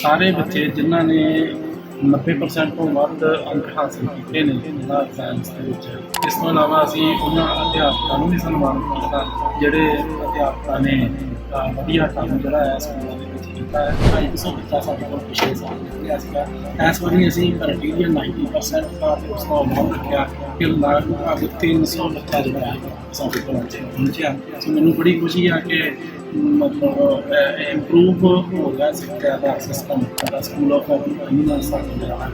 ਸਾਰੇ ਬੱਚੇ ਜਿਨ੍ਹਾਂ ਨੇ 90% ਤੋਂ ਵੱਧ ਅੰਕ ਹਾਸਲ ਕੀਤੇ ਨੇ ਇਹਨਾਂ ਐਗਜ਼ਾਮਸ ਦੇ ਵਿੱਚ। ਇਸ ਤੋਂ ਇਲਾਵਾ ਅਸੀਂ ਉਹਨਾਂ ਅਧਿਆਪਕਾਂ ਨੂੰ ਵੀ ਸਨਮਾਨਿਤ ਕੀਤਾ ਜਿਹੜੇ ਅਧਿਆਪਕਾਂ ਨੇ ਵਧੀਆ ਕੰਮ ਜਿਹੜਾ ਹੈ ਸਕੂਲਾਂ ਦੇ ਵਿੱਚ ਕੀਤਾ ਹੈ। 250 ਬੱਚਾ ਸਾਡੇ ਕੋਲ ਪਿਛਲੇ ਸਾਲ ਨਿਕਲਿਆ ਸੀਗਾ। ਇਸ ਵਾਰੀ ਅਸੀਂ ਕ੍ਰਾਈਟੇਰੀਆ 90% ਦਾ ਤੇ ਉਸ ਤੋਂ ਬਾਅਦ ਰੱਖਿਆ ਕਿ ਲਗਭਗ 300 ਬੱਚਾ ਜਿਹੜਾ ਹੈ ਸਾਡੇ ਕੋਲ ਪਹੁੰਚਿਆ। ਸੋ ਮੈਨੂੰ ਬੜੀ ਖੁਸ਼ੀ ਆ ਕਿ ਮਤਲਬ ਇੰਪਰੂਵ ਹੋ ਗਿਆ ਸਿੱਖਿਆ ਦਾ ਸਿਸਟਮ ਦਾ ਸਕੂਲ ਆਫ ਐਮੀਨੈਂਸ ਦਾ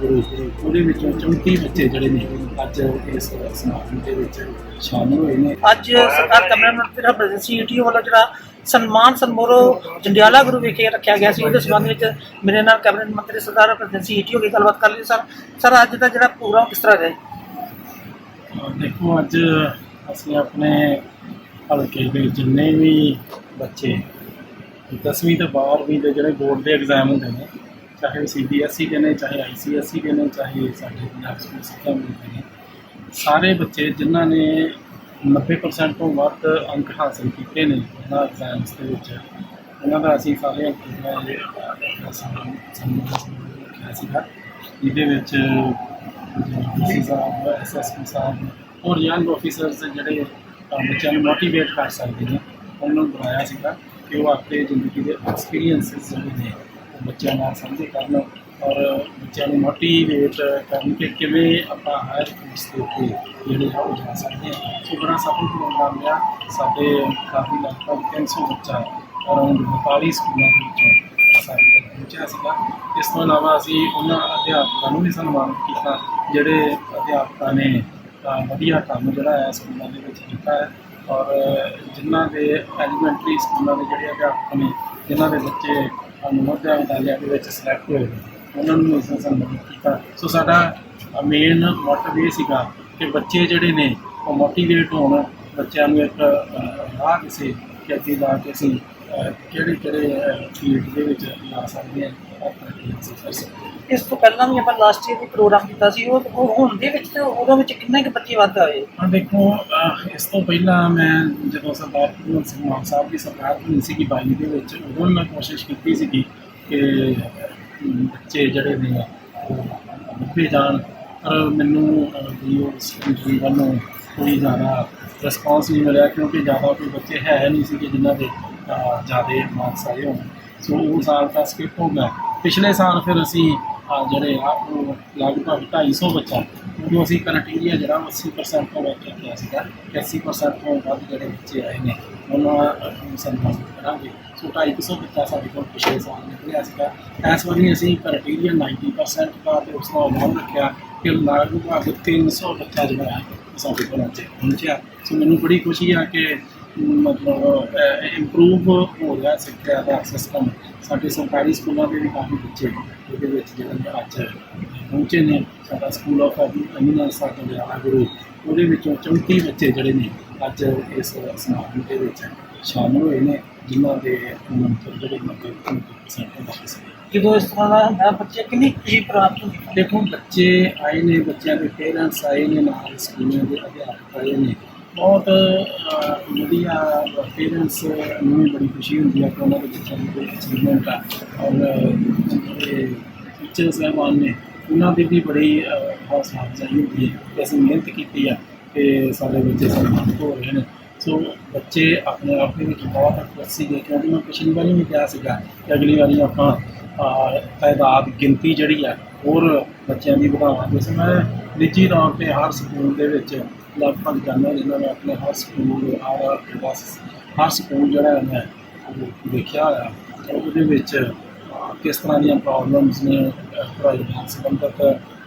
ਗੁਰੂ ਉਹਦੇ ਵਿੱਚੋਂ 34 ਬੱਚੇ ਜਿਹੜੇ ਨੇ ਅੱਜ ਇਸ ਸਮਾਗਮ ਦੇ ਵਿੱਚ ਸ਼ਾਮਲ ਹੋਏ ਨੇ। ਅੱਜ ਸਰਕਾਰ ਮੰਤਰੀ ਦਾ ਪ੍ਰੈਜ਼ੀਡੈਂਸੀ ਈਟੀਓ ਵੱਲੋਂ ਜਿਹੜਾ ਸਨਮਾਨ ਸਨਮੋਰੋ ਜੰਡਿਆਲਾ ਗੁਰੂ ਵਿਖੇ ਰੱਖਿਆ ਗਿਆ ਸੀ। ਉਹਦੇ ਸੰਬੰਧ ਵਿੱਚ ਮੇਰੇ ਨਾਲ ਕੈਬਨਿਟ ਮੰਤਰੀ ਸਰਦਾਰ ਪ੍ਰੈਜ਼ੀਡੈਂਸੀ ਈਟੀਓ ਦੀ ਗੱਲਬਾਤ ਕਰ ਲਈ ਸਰ ਸਰ ਅੱਜ ਦਾ ਜਿਹੜਾ ਪ੍ਰੋਗਰਾਮ ਕਿਸ ਤਰ੍ਹਾਂ ਰਿਹਾ? ਦੇਖੋ ਅੱਜ ਅਸੀਂ ਆਪਣੇ ਹਲਕੇ ਦੇ ਜਿੰਨੇ ਵੀ ਬੱਚੇ 10ਵੀਂ ਤੋਂ 12ਵੀਂ ਦੇ ਜਿਹੜੇ ਬੋਰਡ ਦੇ ਐਗਜ਼ਾਮ ਹੁੰਦੇ ਨੇ, ਚਾਹੇ ਉਹ ਸੀਬੀਐਸਈ ਦੇ ਨੇ, ਚਾਹੇ ਆਈਸੀਐਸਈ ਦੇ ਨੇ, ਚਾਹੇ ਸਾਡੇ ਪੰਜਾਬ ਸਕੂਲ ਸਿੱਖਿਆ ਬੋਰਡ ਨੇ, ਸਾਰੇ ਬੱਚੇ ਜਿਨ੍ਹਾਂ ਨੇ 90% ਤੋਂ ਵੱਧ ਅੰਕ ਹਾਸਲ ਕੀਤੇ ਨੇ ਉਹਨਾਂ ਐਗਜ਼ਾਮਸ ਦੇ ਵਿੱਚ, ਉਹਨਾਂ ਦਾ ਅਸੀਂ ਸਾਰੇ ਹਲਕੇ ਰੱਖਿਆ ਸੀਗਾ, ਜਿਹਦੇ ਵਿੱਚ ਡੀਸੀ ਸਾਹਿਬ ਐਸਐਸਪੀ ਸਾਹਿਬ ਔਰ ਯੰਗ ਆਫੀਸਰਸ ਜਿਹੜੇ ਬੱਚਿਆਂ ਨੂੰ ਮੋਟੀਵੇਟ ਕਰ ਸਕਦੇ ਨੇ। ਉਹਨਾਂ ਨੂੰ ਬਣਾਇਆ ਸੀਗਾ ਕਿ ਉਹ ਆਪਣੇ ਜ਼ਿੰਦਗੀ ਦੇ ਐਕਸਪੀਰੀਐਂਸਸ ਜਿਹੜੇ ਨੇ, ਉਹ ਬੱਚਿਆਂ ਨਾਲ ਸਾਂਝੇ ਕਰਨ ਔਰ ਬੱਚਿਆਂ ਨੂੰ ਮੋਟੀਵੇਟ ਕਰਨ ਕਿ ਕਿਵੇਂ ਆਪਾਂ ਹਾਇਰ ਕੋਰਸ ਦੇ ਉੱਤੇ ਜਿਹੜੇ ਆ ਉਹ ਜਾ ਸਕਦੇ ਹਾਂ। ਸੋ ਬੜਾ ਸਫਲ ਪ੍ਰੋਗਰਾਮ ਰਿਹਾ ਸਾਡੇ ਕਾਫੀ ਲਗਭਗ 300 ਬੱਚਾ ਅਰਾਊਂਡ 42 ਸਕੂਲਾਂ ਦੇ ਵਿੱਚੋਂ ਸਾਡੇ ਪਹੁੰਚਿਆ ਸੀਗਾ। ਇਸ ਤੋਂ ਇਲਾਵਾ ਅਸੀਂ ਉਹਨਾਂ ਅਧਿਆਪਕਾਂ ਨੂੰ ਵੀ ਸਨਮਾਨਿਤ ਕੀਤਾ, ਜਿਹੜੇ ਅਧਿਆਪਕਾਂ ਨੇ ਅਹ, ਵਧੀਆ ਕੰਮ ਜਿਹੜਾ ਹੈ ਸਕੂਲਾਂ ਦੇ ਵਿੱਚ ਕੀਤਾ ਹੈ। ਔਰ ਜਿਨ੍ਹਾਂ ਦੇ ਐਲੀਮੈਂਟਰੀ ਸਕੂਲਾਂ ਦੇ ਜਿਹੜੇ ਅਧਿਆਪਕ ਨੇ ਜਿਨ੍ਹਾਂ ਦੇ ਬੱਚੇ ਅਨੁਮੋਦਿਆ ਵਿਦਿਆਲਿਆ ਦੇ ਵਿੱਚ ਸਿਲੈਕਟ ਹੋਏ ਉਹਨਾਂ ਨੂੰ ਇਸ ਨਾਲ ਸਨਮਾਨਿਤ ਕੀਤਾ। ਸੋ ਸਾਡਾ ਮੇਨ ਮੋਟਿਵ ਇਹ ਸੀਗਾ ਕਿ ਬੱਚੇ ਜਿਹੜੇ ਨੇ ਉਹ ਮੋਟੀਵੇਟ ਹੋਣ ਬੱਚਿਆਂ ਨੂੰ ਇੱਕ ਰਾਹ ਕਿਸੇ ਕਿ ਅੱਗੇ ਲਾ ਕੇ ਅਸੀਂ ਕਿਹੜੇ ਕਿਹੜੇ ਫੀਲਡ ਦੇ ਵਿੱਚ ਲਾ ਸਕਦੇ ਕੀ ਇਸ ਤੋਂ ਪਹਿਲਾਂ ਵੀ ਆਪਾਂ ਲਾਸਟ ਈਅਰ ਵੀ ਪ੍ਰੋਗਰਾਮ ਕੀਤਾ ਸੀ ਉਹ ਉਹ ਹੁਣ ਦੇ ਵਿੱਚ ਤੇ ਉਹਦੇ ਵਿੱਚ ਕਿੰਨੇ ਕੁ ਬੱਚੇ ਵੱਧ ਆਏ? ਹਾਂ ਦੇਖੋ ਅਹ, ਇਸ ਤੋਂ ਪਹਿਲਾਂ ਮੈਂ ਜਦੋਂ ਸਰਦਾਰ ਭਗਵੰਤ ਸਿੰਘ ਮਾਨ ਸਾਹਿਬ ਦੀ ਸਰਕਾਰ ਬਣੀ ਸੀਗੀ 22 ਦੇ ਵਿੱਚ ਉਦੋਂ ਮੈਂ ਕੋਸ਼ਿਸ਼ ਕੀਤੀ ਸੀਗੀ ਕਿ ਅਮ, ਬੱਚੇ ਜਿਹੜੇ ਨੇ ਉਹ ਲੱਭੇ ਜਾਣ। ਪਰ ਮੈਨੂੰ ਅਹ, ਵੀ ਉਸ ਇੰਟਰਵਿਊ ਵੱਲੋਂ ਕੋਈ ਜ਼ਿਆਦਾ ਰਿਸਪੌਂਸ ਨਹੀਂ ਮਿਲਿਆ ਕਿਉਂਕਿ ਜ਼ਿਆਦਾ ਕੋਈ ਬੱਚੇ ਹੈ ਨਹੀਂ ਸੀਗੇ ਜਿਨ੍ਹਾਂ ਦੇ ਜ਼ਿਆਦਾ ਮਾਰਕਸ ਆਏ ਹੋਣ। ਸੋ ਉਹ ਸਾਲ ਤਾਂ ਸਕਿਪ ਹੋ ਗਿਆ। ਪਿਛਲੇ ਸਾਲ ਫਿਰ ਅਸੀਂ ਜਿਹੜੇ ਆ, ਉਹ ਲਗਭਗ 250 ਬੱਚਾ ਉਦੋਂ ਅਸੀਂ ਕ੍ਰਾਈਟੇਰੀਆ ਜਿਹੜਾ ਉਹ 80% ਤੋਂ ਵੱਧ ਰੱਖਿਆ ਸੀਗਾ ਕਿ 80% ਤੋਂ ਵੱਧ ਜਿਹੜੇ ਬੱਚੇ ਆਏ ਨੇ, ਉਹਨਾਂ ਨੂੰ ਸਨਮਾਨਿਤ ਕਰਾਂਗੇ। ਸੋ 250 ਬੱਚਾ ਸਾਡੇ ਕੋਲ ਪਿਛਲੇ ਸਾਲ ਨਿਕਲਿਆ ਸੀਗਾ। ਇਸ ਵਾਰੀ ਅਸੀਂ ਕ੍ਰਾਈਟੇਰੀਆ 90% ਦਾ ਤੇ ਉਸ ਤੋਂ ਬਾਅਦ ਰੱਖਿਆ ਕਿ ਲਗਭਗ 300 ਬੱਚਾ ਜਿਹੜਾ ਹੈ ਸਾਡੇ ਕੋਲ ਅੱਜ ਪਹੁੰਚਿਆ। ਸੋ ਮੈਨੂੰ ਬੜੀ ਖੁਸ਼ੀ ਆ ਕਿ ਮਤਲਬ ਇੰਪਰੂਵ ਹੋ ਗਿਆ ਸਿੱਖਿਆ ਦਾ ਸਿਸਟਮ ਸਾਡੇ ਸਰਕਾਰੀ ਸਕੂਲਾਂ ਦੇ ਵੀ ਕਾਫੀ ਬੱਚੇ ਉਹਦੇ ਵਿੱਚ ਜਿਹੜੇ ਅੱਜ ਪਹੁੰਚੇ ਨੇ। ਸਾਡਾ ਸਕੂਲ ਆਫ ਐਮੀਨੈਂਸ ਦਾ ਜਿਹੜਾ ਗੁਰੂ। ਉਹਦੇ ਵਿੱਚੋਂ 34 ਬੱਚੇ ਜਿਹੜੇ ਨੇ ਅੱਜ ਇਸ ਸਮਾਗਮ ਦੇ ਵਿੱਚ ਸ਼ਾਮਲ ਹੋਏ ਨੇ, ਜਿਨ੍ਹਾਂ ਦੇ ਨੰਬਰ ਜਿਹੜੇ 90% ਬੱਚੇ ਸੀ ਜਦੋਂ ਇਸ ਤਰ੍ਹਾਂ ਦਾ ਹੁੰਦਾ ਬੱਚੇ ਕਿੰਨੀ ਖੁਸ਼ੀ ਪ੍ਰਾਪਤ ਹੁੰਦੀ ਹੈ? ਦੇਖੋ ਬੱਚੇ ਆਏ ਨੇ ਬੱਚਿਆਂ ਦੇ ਪੇਰੈਂਟਸ ਆਏ ਨੇ ਨਾਲ ਸਕੂਲਾਂ ਦੇ ਅਧਿਆਪਕ ਆਏ ਨੇ। ਬਹੁਤ ਅਹ, ਵਧੀਆ ਪੇਰੈਂਟਸ ਨੂੰ ਵੀ ਬੜੀ ਖੁਸ਼ੀ ਹੁੰਦੀ ਹੈ ਕਿ ਉਹਨਾਂ ਦੇ ਬੱਚਿਆਂ ਦੀ ਕੋਈ ਅਚੀਵਮੈਂਟ ਆ। ਔਰ ਜਿਹੜੇ ਟੀਚਰ ਸਾਹਿਬਾਨ ਨੇ ਉਹਨਾਂ ਦੀ ਵੀ ਬੜੀ ਅਹ, ਹੌਸਲਾ ਅਫਜ਼ਾਈ ਹੁੰਦੀ ਹੈ ਕਿ ਅਸੀਂ ਮਿਹਨਤ ਕੀਤੀ ਆ ਕਿ ਸਾਡੇ ਬੱਚੇ ਸਨਮਾਨਿਤ ਹੋ ਰਹੇ ਨੇ। ਸੋ ਬੱਚੇ ਆਪਣੇ ਆਪ ਦੇ ਵਿੱਚ ਬਹੁਤ ਖੁਸ਼ ਸੀਗੇ ਕਿਉਂਕਿ ਮੈਂ ਪਿਛਲੀ ਵਾਰੀ ਵੀ ਕਿਹਾ ਸੀਗਾ ਕਿ ਅਗਲੀ ਵਾਰੀ ਆਪਾਂ ਤਾਦਾਦ ਗਿਣਤੀ ਜਿਹੜੀ ਆ ਹੋਰ ਬੱਚਿਆਂ ਦੀ ਵਧਾਵਾਂਗੇ ਸੋ ਮੈਂ ਨਿੱਜੀ ਤੌਰ ਤੇ ਹਰ ਸਕੂਲ ਦੇ ਵਿੱਚ ਲਗਭਗ ਜਾਂਦਾ ਜਿਨ੍ਹਾਂ ਨੇ ਆਪਣੇ ਹਰ ਸਕੂਲ ਹਰ ਕਲਾਸ ਹਰ ਸਕੂਲ ਜਿਹੜਾ ਹੈ ਮੈਂ ਦੇਖਿਆ ਹੋਇਆ। ਉਹਦੇ ਵਿੱਚ ਕਿਸ ਤਰ੍ਹਾਂ ਦੀਆਂ ਪ੍ਰੋਬਲਮਸ ਨੇ ਅਹ, ਪੜ੍ਹਾਈ ਨਾਲ ਸੰਬੰਧਿਤ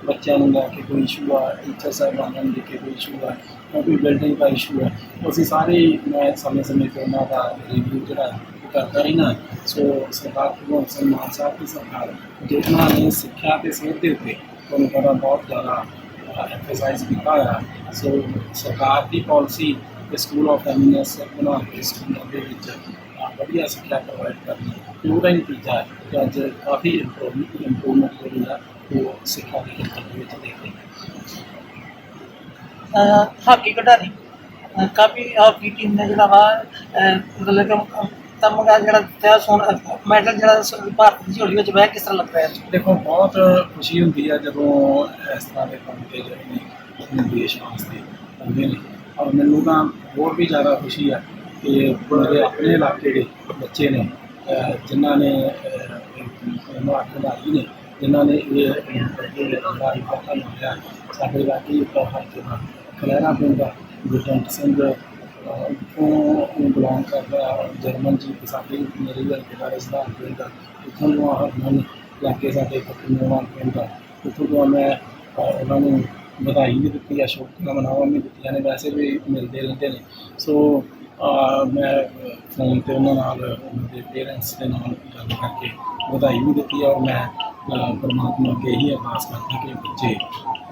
ਬੱਚਿਆਂ ਨੂੰ ਲੈ ਕੇ ਕੋਈ ਇਸ਼ੂ ਆ ਟੀਚਰ ਸਾਹਿਬਾਨਾਂ ਨੂੰ ਲੈ ਕੇ ਕੋਈ ਇਸ਼ੂ ਆ ਜਾਂ ਕੋਈ ਬਿਲਡਿੰਗ ਦਾ ਇਸ਼ੂ ਹੈ ਅਸੀਂ ਸਾਰੇ ਮੈਂ ਸਮੇਂ ਸਮੇਂ ਤੇ ਉਹਨਾਂ ਦਾ ਰਿਵਿਊ ਜਿਹੜਾ ਕਰਦਾ ਰਹਿਣਾ ਸੋ ਸਰਦਾਰ ਭਗਵੰਤ ਸਿੰਘ ਮਾਨ ਸਾਹਿਬ ਦੀ ਸਰਕਾਰ ਜਿਨ੍ਹਾਂ ਨੇ ਸਿੱਖਿਆ ਤੇ ਸਿਹਤ ਦੇ ਉੱਤੇ ਤੁਹਾਨੂੰ ਪਤਾ ਬਹੁਤ ਜ਼ਿਆਦਾ ਐਮਫਸਾਈਜ਼ ਕੀਤਾ ਹੋਇਆ ਸੋ ਸਰਕਾਰ ਦੀ ਪਾਲਿਸੀ ਕਿ ਸਕੂਲ ਆਫ ਐਮੀਨੈਂਸ ਬਣਾ ਕੇ ਸਕੂਲਾਂ ਦੇ ਵਿੱਚ ਅਹ, ਵਧੀਆ ਸਿੱਖਿਆ ਪ੍ਰੋਵਾਈਡ ਕਰਨੀ ਤੇ ਉਹਦਾ ਹੀ ਨਤੀਜਾ ਹੈ ਕਿ ਅੱਜ ਕਾਫੀ ਇੰਪਰੂਵਮੈਂਟ ਇੰਪਰੂਵਮੈਂਟ ਜਿਹੜੀ ਆ ਉਹ ਸਿੱਖਿਆ ਦੇ ਖੇਤਰ ਦੇ ਵਿੱਚ ਦੇਖਦੇ ਹਾਂ ਅਹ ਹਾਕੀ ਖਿਡਾਰੀ ਅਹ ਕਾਫੀ ਹਾਕੀ ਟੀਮ ਨੇ ਜਿਹੜਾ ਵਾ ਅਹ ਮਤਲਬ ਕਿ ਤਮਗਾ ਜਿਹੜਾ ਦਿੱਤਾ ਸੋਨ, ਮੈਡਲ ਜਿਹੜਾ ਸ- ਭਾਰਤ ਦੀ ਝੋਲੀ ਵਿੱਚ ਬਹਿ ਕਿਸ ਤਰ੍ਹਾਂ ਲੱਗਦਾ ਹੈ? ਦੇਖੋ, ਬਹੁਤ ਖੁਸ਼ੀ ਹੁੰਦੀ ਹੈ ਜਦੋਂ ਇਸ ਤਰ੍ਹਾਂ ਦੇ ਕੰਮ ਜਿਹੜੇ ਨੇ ਆਪਣੇ ਦੇਸ਼ ਵਾਸਤੇ ਕਰਦੇ ਨੇ। ਔਰ ਮੈਨੂੰ ਤਾਂ ਹੋਰ ਵੀ ਜ਼ਿਆਦਾ ਖੁਸ਼ੀ ਹੈ ਕਿ ਮੇਰੇ ਆਪਣੇ ਇਲਾਕੇ ਦੇ ਬੱਚੇ ਨੇ, ਅਹ, ਜਿਨ੍ਹਾਂ ਨੇ ਮਾਰ ਖਿਡਾਰੀ ਨੇ, ਜਿਨ੍ਹਾਂ ਨੇ ਇਹ ਖਿਡਾਰੀ ਪਤਾ ਲਿਆ ਸਾਡੇ ਇਲਾਕੇ ਹੀ ਉੱਪਰ ਹਰ ਜਗ੍ਹਾ ਪਿੰਡ ਦਾ ਗੁਰਜੰਟ ਸਿੰਘ ਉਹ ਬਿਲੋਂਗ ਕਰਦਾ ਜਰਮਨ ਜੀ ਸਾਡੇ ਮੇਰੇ ਵੀ ਹਲਕੇ ਦਾ ਦਾ ਉੱਥੋਂ ਦਾ ਉੱਥੋਂ ਤੋਂ ਹਰਮਨ ਲਾਗੇ ਸਾਡੇ ਪੱਤੀਆਂ ਪਿੰਡ ਦਾ ਉੱਥੋਂ ਤੋਂ ਮੈਂ ਉਹਨਾਂ ਨੂੰ ਵਧਾਈ ਵੀ ਦਿੱਤੀ ਹੈ ਸ਼ੁਭਕਾਮਨਾਵਾਂ ਵੀ ਦਿੱਤੀਆਂ ਨੇ, ਵੈਸੇ ਵੀ ਮਿਲਦੇ ਰਹਿੰਦੇ ਨੇ। ਸੋ ਮੈਂ ਫੋਨ ਤੇ ਉਹਨਾਂ ਨਾਲ, ਉਹਨਾਂ ਦੇ ਪੇਰੈਂਟਸ ਦੇ ਨਾਲ ਗੱਲ ਕਰਕੇ ਵਧਾਈ ਵੀ ਦਿੱਤੀ ਹੈ ਔਰ ਮੈਂ ਪਰਮਾਤਮਾ ਅੱਗੇ ਹੀ ਅਰਦਾਸ ਕਰਦਾ ਕਿ ਬੱਚੇ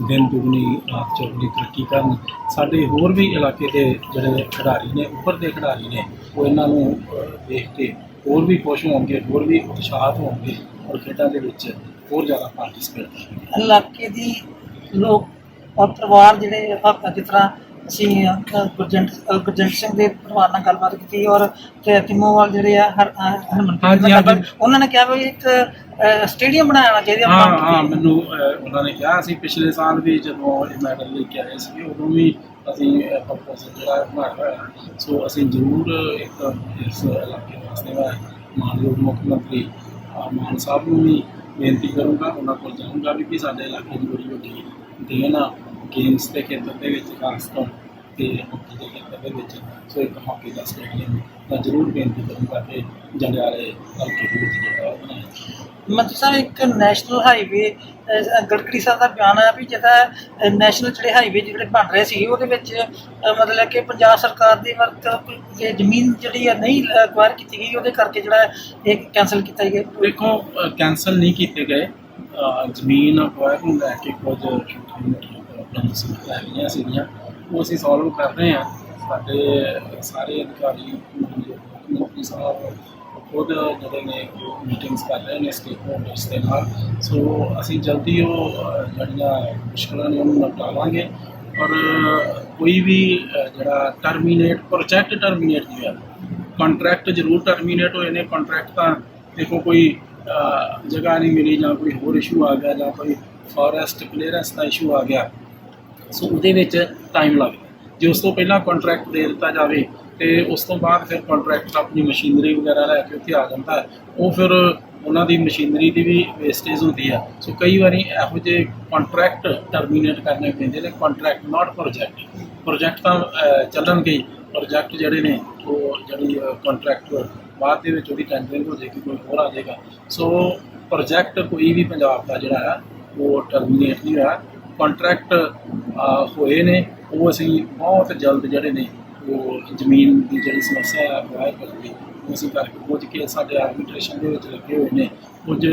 ਦਿਨ ਦੁਗਣੀ, ਰਾਤ ਚੌਗੁਣੀ ਤਰੱਕੀ ਕਰਨ। ਸਾਡੇ ਹੋਰ ਵੀ ਇਲਾਕੇ ਦੇ ਜਿਹੜੇ ਖਿਡਾਰੀ ਨੇ, ਉੱਪਰ ਦੇ ਖਿਡਾਰੀ ਨੇ, ਉਹ ਇਹਨਾਂ ਨੂੰ ਦੇਖ ਕੇ ਹੋਰ ਵੀ ਖੁਸ਼ ਹੋਣਗੇ, ਹੋਰ ਵੀ ਉਤਸ਼ਾਹਤ ਹੋਣਗੇ ਔਰ ਖੇਡਾਂ ਦੇ ਵਿੱਚ ਹੋਰ ਜ਼ਿਆਦਾ ਪਾਰਟਿਸਿਪੇਟ ਕਰਨਗੇ। ਇਲਾਕੇ ਦੀ ਲੋਕ, ਔਰ ਪਰਿਵਾਰ ਜਿਹੜੇ ਆਪਾਂ ਜਿਸ ਤਰ੍ਹਾਂ ਅਸੀਂ ਗੁਰਜੰਟ ਗੁਰਜੰਟ ਸਿੰਘ ਦੇ ਪਰਿਵਾਰ ਨਾਲ ਗੱਲਬਾਤ ਕੀਤੀ ਔਰ ਤੇ ਤਿਮੋਵਾਲ ਜਿਹੜੇ ਆ ਹਰ ਹਰਮਨਪ੍ਰੀਤ। ਉਹਨਾਂ ਨੇ ਕਿਹਾ ਵੀ ਇੱਕ ਸਟੇਡੀਅਮ ਬਣਾਉਣਾ ਚਾਹੀਦਾ ਹਾਂ ਹਾਂ ਮੈਨੂੰ ਉਹਨਾਂ ਨੇ ਕਿਹਾ ਸੀ ਪਿਛਲੇ ਸਾਲ ਵੀ ਜਦੋਂ ਇਹ ਮੈਡਲ ਲੈ ਕੇ ਆਏ ਸੀ ਉਦੋਂ ਵੀ ਅਸੀਂ ਪ੍ਰਪੋਜ਼ਲ ਜਿਹੜਾ ਬਣਾਇਆ ਹੋਇਆ ਸੋ ਅਸੀਂ ਜ਼ਰੂਰ ਇੱਕ ਇਸ ਇਲਾਕੇ ਵਾਸਤੇ ਮਾਨਯੋਗ ਮੁੱਖ ਮੰਤਰੀ ਮਾਨ ਸਾਹਿਬ ਨੂੰ ਵੀ ਬੇਨਤੀ ਕਰੂੰਗਾ ਉਹਨਾਂ ਕੋਲ ਜਾਊਂਗਾ ਵੀ ਕਿ ਸਾਡੇ ਇਲਾਕੇ ਦੀ ਬੜੀ ਵੱਡੀ ਦੇਣ ਆ। ਗੇਮਸ ਦੇ ਖੇਤਰ ਦੇ ਵਿੱਚ ਖਾਸ ਤੌਰ ਤੇ ਹਾਕੀ ਦੇ ਖੇਤਰ ਦੇ ਵਿੱਚ ਸੋ ਇੱਕ ਹਾਕੀ ਦਾ ਸਟੇਡੀਅਮ ਮੈਂ ਜ਼ਰੂਰ ਬੇਨਤੀ ਕਰੂੰਗਾ ਕਿ ਜੰਡਿਆਲੇ ਹਲਕੇ ਦੇ ਵਿੱਚ ਜਿਹੜਾ ਉਹ ਬਣਾਇਆ। ਮੰਤਰੀ ਸਾਹਿਬ ਇੱਕ ਨੈਸ਼ਨਲ ਹਾਈਵੇ ਗੜਕੜੀ ਸਾਹਿਬ ਦਾ ਬਿਆਨ ਹੈ ਵੀ ਜਿਹੜਾ ਨੈਸ਼ਨਲ ਜਿਹੜੇ ਹਾਈਵੇ ਜਿਹੜੇ ਬਣ ਰਹੇ ਸੀ ਉਹਦੇ ਵਿੱਚ ਮਤਲਬ ਕਿ ਪੰਜਾਬ ਸਰਕਾਰ ਦੀ ਵਰਤ ਜੇ ਜ਼ਮੀਨ ਜਿਹੜੀ ਹੈ ਨਹੀਂ ਅਕਵਾਇਰ ਕੀਤੀ ਗਈ ਉਹਦੇ ਕਰਕੇ ਜਿਹੜਾ ਇਹ ਕੈਨਸਲ ਕੀਤਾ ਗਿਆ ਦੇਖੋ ਕੈਂਸਲ ਨਹੀਂ ਕੀਤੇ ਗਏ ਜ਼ਮੀਨ ਅਕਵਾਇਰ ਨੂੰ ਲੈ ਕੇ ਕੁਝ ਪ੍ਰੋਬਲਮਸ ਲੈ ਸੀਗੀਆਂ। ਉਹ ਅਸੀਂ ਸੋਲਵ ਕਰ ਰਹੇ ਹਾਂ। ਸਾਡੇ ਸਾਰੇ ਅਧਿਕਾਰੀ ਮੁੱਖ ਮੰਤਰੀ ਸਾਹਿਬ, ਖੁਦ ਜਿਹੜੇ ਨੇ ਮੀਟਿੰਗਸ ਕਰ ਰਹੇ ਨੇ ਸਟੇਕ ਹੋਲਡਰਸ ਦੇ ਨਾਲ। ਸੋ ਅਸੀਂ ਜਲਦੀ ਉਹ ਜਿਹੜੀਆਂ ਮੁਸ਼ਕਲਾਂ ਨੇ ਉਹਨੂੰ ਨਿਪਟਾਵਾਂਗੇ। ਔਰ ਕੋਈ ਵੀ ਜਿਹੜਾ ਟਰਮੀਨੇਟ ਪ੍ਰੋਜੈਕਟ ਟਰਮੀਨੇਟ ਨਹੀਂ ਹੋਇਆ ਕੰਟਰੈਕਟ ਜ਼ਰੂਰ ਟਰਮੀਨੇਟ ਹੋਏ ਨੇ। ਕੰਟਰੈਕਟ ਤਾਂ ਦੇਖੋ ਕੋਈ ਜਗ੍ਹਾ ਨਹੀਂ ਮਿਲੀ ਜਾਂ ਕੋਈ ਹੋਰ ਇਸ਼ੂ ਆ ਗਿਆ ਜਾਂ ਕੋਈ ਫੋਰੈਸਟ ਕਲੀਅਰੈਂਸ ਦਾ ਇਸ਼ੂ ਆ ਗਿਆ। ਸੋ ਉਹਦੇ ਵਿੱਚ ਟਾਈਮ ਲੱਗਦਾ। ਜੇ ਉਸ ਤੋਂ ਪਹਿਲਾਂ ਕੰਟਰੈਕਟ ਦੇ ਦਿੱਤਾ ਜਾਵੇ ਤੇ ਉਸ ਤੋਂ ਬਾਅਦ ਫਿਰ ਕੰਟਰੈਕਟ ਆਪਣੀ ਮਸ਼ੀਨਰੀ ਵਗੈਰਾ ਲੈ ਕੇ ਉੱਥੇ ਆ ਜਾਂਦਾ ਉਹ ਫਿਰ ਉਹਨਾਂ ਦੀ ਮਸ਼ੀਨਰੀ ਦੀ ਵੀ ਵੇਸਟੇਜ ਹੁੰਦੀ ਹੈ। ਸੋ ਕਈ ਵਾਰੀ ਇਹੋ ਜਿਹੇ ਕੰਟਰੈਕਟ ਟਰਮੀਨੇਟ ਕਰਨੇ ਪੈਂਦੇ ਨੇ ਕੰਟਰੈਕਟ ਨਾਟ ਪ੍ਰੋਜੈਕਟ ਪ੍ਰੋਜੈਕਟ ਤਾਂ ਚੱਲਣਗੇ ਪ੍ਰੋਜੈਕਟ ਜਿਹੜੇ ਨੇ, ਉਹ ਜਿਹੜੀ ਕੰਟਰੈਕਟ ਬਾਅਦ ਦੇ ਵਿੱਚ ਉਹਦੀ ਟੈਂਡਰਿੰਗ ਹੋ ਜਾਏਗੀ, ਕੋਈ ਹੋਰ ਆ ਜਾਏਗਾ। ਸੋ ਪ੍ਰੋਜੈਕਟ ਕੋਈ ਵੀ ਪੰਜਾਬ ਦਾ ਜਿਹੜਾ ਹੈ, ਉਹ ਟਰਮੀਨੇਟ ਨਹੀਂ ਹੋਇਆ। ਕੰਟਰੈਕਟ ਹੋਏ ਨੇ, ਉਹ ਅਸੀਂ ਬਹੁਤ ਜਲਦ ਜਿਹੜੇ ਨੇ, ਉਹ ਜ਼ਮੀਨ ਦੀ ਜਿਹੜੀ ਸਮੱਸਿਆ ਹੈ ਵਾਇਰ ਕਰਕੇ ਉਹ ਅਸੀਂ ਕਰਕੇ ਕੁਝ ਕੇ ਸਾਡੇ ਆਰਬਿਟ੍ਰੇਸ਼ਨ ਦੇ ਵਿੱਚ ਲੱਗੇ ਹੋਏ ਨੇ। ਕੁਝ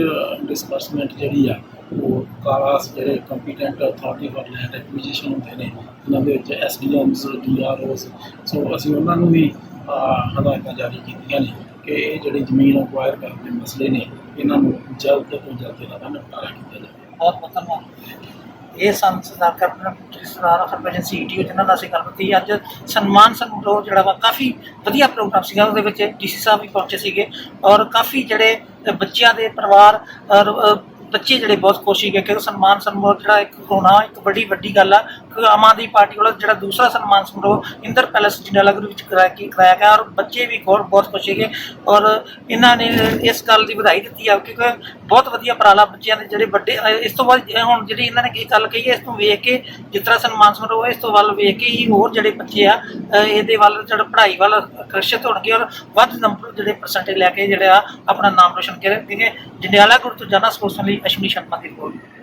ਡਿਸਬਰਸਮੈਂਟ ਜਿਹੜੀ ਆ, ਉਹ ਕਾਰਾਸ ਜਿਹੜੇ competent authority for land acquisition ਹੁੰਦੇ ਨੇ ਇਹਨਾਂ ਦੇ ਵਿੱਚ ਐਸਡੀਐਮਸ ਡੀਆਰਓਸ ਸੋ ਅਸੀਂ ਉਹਨਾਂ ਨੂੰ ਵੀ ਹਦਾਇਤਾਂ ਜਾਰੀ ਕੀਤੀਆਂ ਨੇ ਕਿ ਇਹ ਜਿਹੜੀ ਜ਼ਮੀਨ ਅਕਵਾਇਰ ਕਰਨ ਦੇ ਮਸਲੇ ਨੇ, ਇਹਨਾਂ ਨੂੰ ਜਲਦ ਤੋਂ ਜਲਦ ਇਹਨਾਂ ਦਾ ਨਿਪਟਾਰਾ ਕੀਤਾ ਜਾਵੇ। ਬਹੁਤ ਬਹੁਤ ਧੰਨਵਾਦ। ਇਹ ਸਨ ਸਰਦਾਰ ਕਰਪਨ ਸਰਦਾਰ ਹਰਭਜਨ ਸਿੰਘ ਈਟੀਓ ਜਿਨ੍ਹਾਂ ਨਾਲ ਅਸੀਂ ਗੱਲ ਕੀਤੀ, ਅੱਜ ਸਨਮਾਨ ਸਮਾਰੋਹ ਜਿਹੜਾ ਵਾ ਕਾਫੀ ਵਧੀਆ ਪ੍ਰੋਗਰਾਮ ਸੀਗਾ, ਉਹਦੇ ਵਿੱਚ ਡੀਸੀ ਸਾਹਿਬ ਵੀ ਪਹੁੰਚੇ ਸੀਗੇ ਔਰ ਕਾਫੀ ਜਿਹੜੇ ਬੱਚਿਆਂ ਦੇ ਪਰਿਵਾਰ ਔਰ ਬੱਚੇ ਜਿਹੜੇ ਬਹੁਤ ਖੁਸ਼ ਸੀਗੇ ਕਿ ਸਨਮਾਨ ਸਮਾਰੋਹ ਜਿਹੜਾ ਇੱਕ ਹੋਣਾ, ਇੱਕ ਬੜੀ ਵੱਡੀ ਗੱਲ ਆ ਆਮ ਆਦਮੀ ਪਾਰਟੀ ਵੱਲੋਂ ਜਿਹੜਾ ਦੂਸਰਾ ਸਨਮਾਨ ਸਮਾਰੋਹ ਇੰਦਰ ਪੈਲੇਸ ਜੰਡਿਆਲਾ ਗੁਰੂ ਵਿੱਚ ਕਰਾਇਆ ਕੀ ਕਰਾਇਆ ਗਿਆ ਔਰ ਬੱਚੇ ਵੀ ਬਹੁਤ ਬਹੁਤ ਖੁਸ਼ ਸੀਗੇ ਔਰ ਇਹਨਾਂ ਨੇ ਇਸ ਗੱਲ ਦੀ ਵਧਾਈ ਦਿੱਤੀ ਆ ਕਿਉਂਕਿ ਬਹੁਤ ਵਧੀਆ ਉਪਰਾਲਾ ਬੱਚਿਆਂ ਦੇ ਜਿਹੜੇ ਵੱਡੇ ਇਸ ਤੋਂ ਬਾਅਦ ਹੁਣ ਜਿਹੜੀ ਇਹਨਾਂ ਨੇ ਇਹ ਗੱਲ ਕਹੀ ਹੈ, ਇਸ ਤੋਂ ਵੇਖ ਕੇ ਜਿਸ ਤਰ੍ਹਾਂ ਸਨਮਾਨ ਸਮਾਰੋਹ ਇਸ ਤੋਂ ਵੱਲ ਵੇਖ ਕੇ ਹੀ ਹੋਰ ਜਿਹੜੇ ਬੱਚੇ ਆ ਇਹਦੇ ਵੱਲ ਜਿਹੜਾ ਪੜ੍ਹਾਈ ਵੱਲ ਆਕਰਸ਼ਿਤ ਹੋਣਗੇ ਔਰ ਵੱਧ ਨੰਬਰ ਜਿਹੜੇ ਪਰਸੈਂਟੇਜ ਲੈ ਕੇ ਜਿਹੜਾ ਆ ਆਪਣਾ ਨਾਮ ਰੋਸ਼ਨ ਕਰਨਗੇ ਜੰਡਿਆਲਾ ਗੁਰੂ ਤੋਂ ਜਾਣਾ ਸਪੋਰਟਸ ਲਈ ਅਸ਼ਵਨੀ ਸ਼ਰਮਾ ਦੀ ਰਿਪੋਰਟ